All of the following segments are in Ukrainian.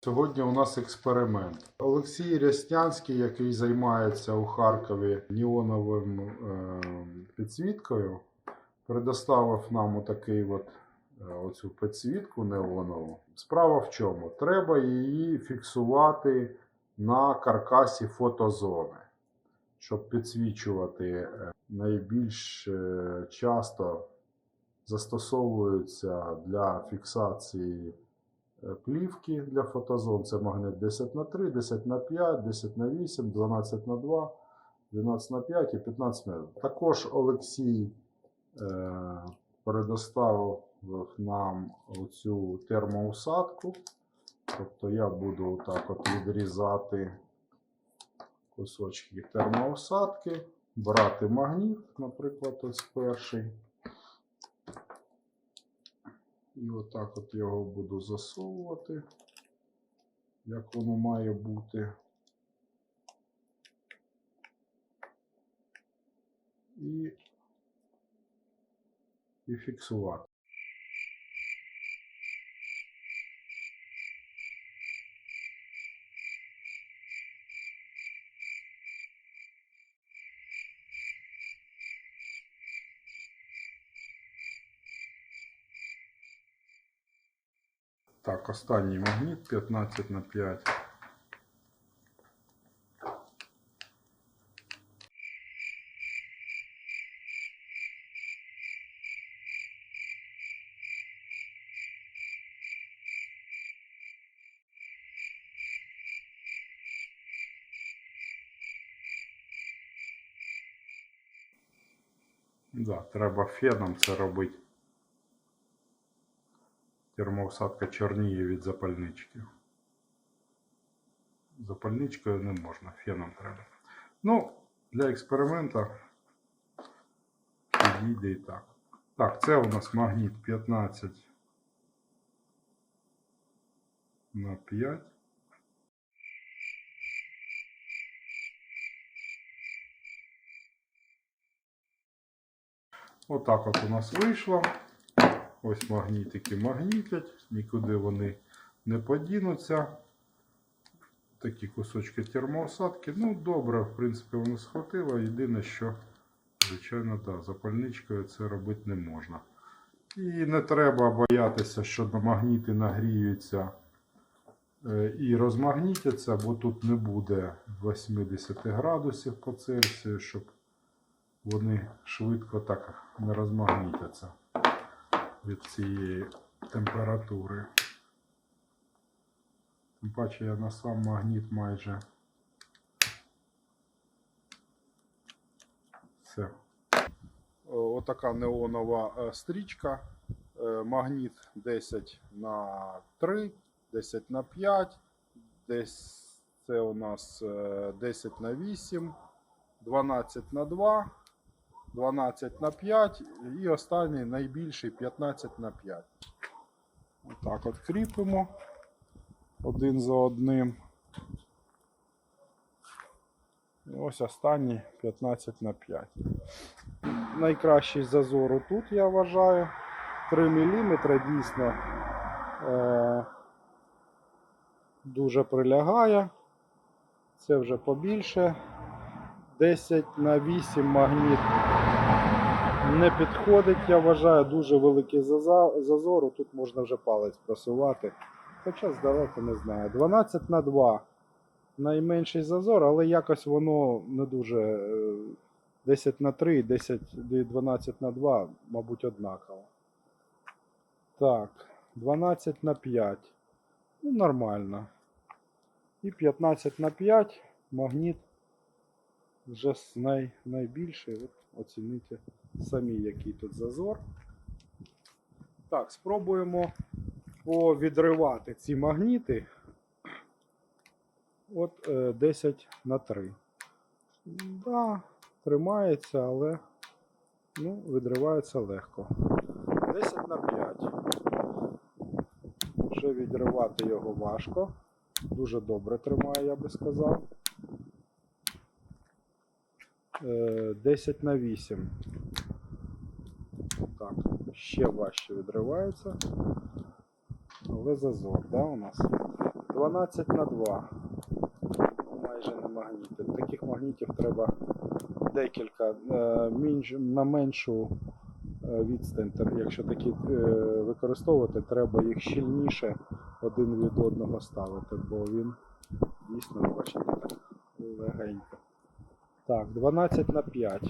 Сьогодні у нас експеримент. Олексій Ряснянський, який займається у Харкові неоновим е, підсвіткою, предоставив нам отакий от, е, оцю підсвітку неонову. Справа в чому? Треба її фіксувати на каркасі фотозони, щоб підсвічувати е, найбільш е, часто застосовуються для фіксації плівки для фотозон. Це магнит 10 на 3, 10 на 5, 10 на 8, 12 на 2, 12 на 5 і 15 на 1. Також Олексій е, предоставив нам оцю термоусадку. Тобто я буду так от відрізати кусочки термоусадки, брати магніт, наприклад, ось перший. І отак от його буду засовувати, як воно має бути. І, і фіксувати. Так, останній магніт 15 на 5. Да, треба феном це робити. Термоусадка чорніє від запальнички. Запальничкою не можна, феном треба. Ну, для експерименту підійде і так. Так, це у нас магніт 15 на 5. Отак от у нас вийшло. Ось магнітики магнітять, нікуди вони не подінуться. Такі кусочки термоосадки. Ну, добре, в принципі, воно схватило. Єдине, що, звичайно, да, запальничкою це робити не можна. І не треба боятися, що магніти нагріються е, і розмагнітяться, бо тут не буде 80 градусів по Цельсію, щоб вони швидко так не розмагнітяться від цієї температури. Тим паче я на сам магніт майже все. Отака неонова е, стрічка. Е, Магніт 10 на 3, 10 на 5, десь це у нас е, 10 на 8, 12 на 2. 12 на 5 і останній найбільший 15 на 5. Отак от кріпимо один за одним. І ось останній 15 на 5. Найкращий зазор тут, я вважаю. 3 мм дійсно е, дуже прилягає. Це вже побільше. 10 на 8 магніт не підходить, я вважаю, дуже великий зазор. Тут можна вже палець просувати. Хоча здалеку не знаю. 12 на 2 найменший зазор, але якось воно не дуже. е, 10 на 3 10, 12 на 2, мабуть, однаково. Так, 12 на 5. Ну, нормально. І 15 на 5 магніт вже най, найбільший. От оцініть самі, який тут зазор. Так, спробуємо повідривати ці магніти. От е, 10 на 3. Да, тримається, але ну, відривається легко. 10 на 5. Вже відривати його важко. Дуже добре тримає, я би сказав. Е, 10 на 8. Так, ще важче відривається. Але зазор, да, у нас? 12 на 2. Майже не магніти. Таких магнітів треба декілька е, на меншу е, відстань. Якщо такі е, використовувати, треба їх щільніше один від одного ставити, бо він дійсно, бачите, так легенько. Так, 12 на 5.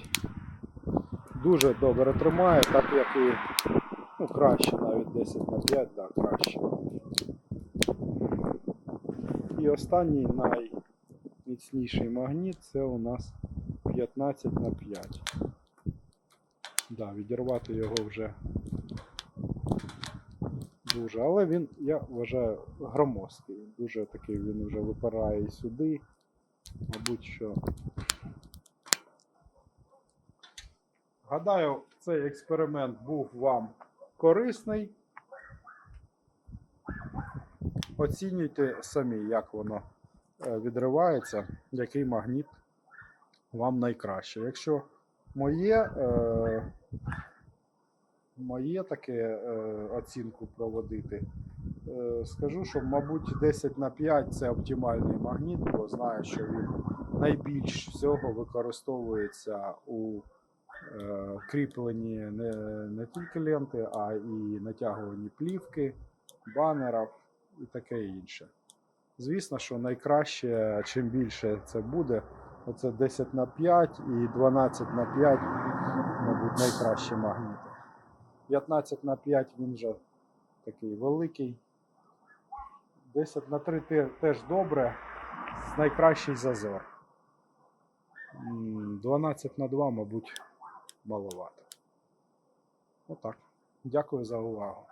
Дуже добре тримає, так як і ну, краще навіть 10 на 5, так, краще. І останній найміцніший магніт це у нас 15 на 5. Да, відірвати його вже дуже. Але він, я вважаю, громоздкий. Дуже такий він вже випирає сюди. Мабуть, що. Гадаю, цей експеримент був вам корисний. Оцінюйте самі, як воно е, відривається, який магніт вам найкраще. Якщо моє, е, моє таке е, оцінку проводити, е, скажу, що, мабуть, 10 на 5 це оптимальний магніт, бо знаю, що він найбільш всього використовується у е, кріпленні не, не тільки ленти, а і натягуванні плівки, банерів і таке інше. Звісно, що найкраще, чим більше це буде, оце 10 на 5 і 12 на 5, мабуть, найкращі магніти. 15 на 5 він вже такий великий. 10 на 3 теж добре, найкращий зазор. 12 на 2, мабуть, маловато. Отак. Дякую за увагу.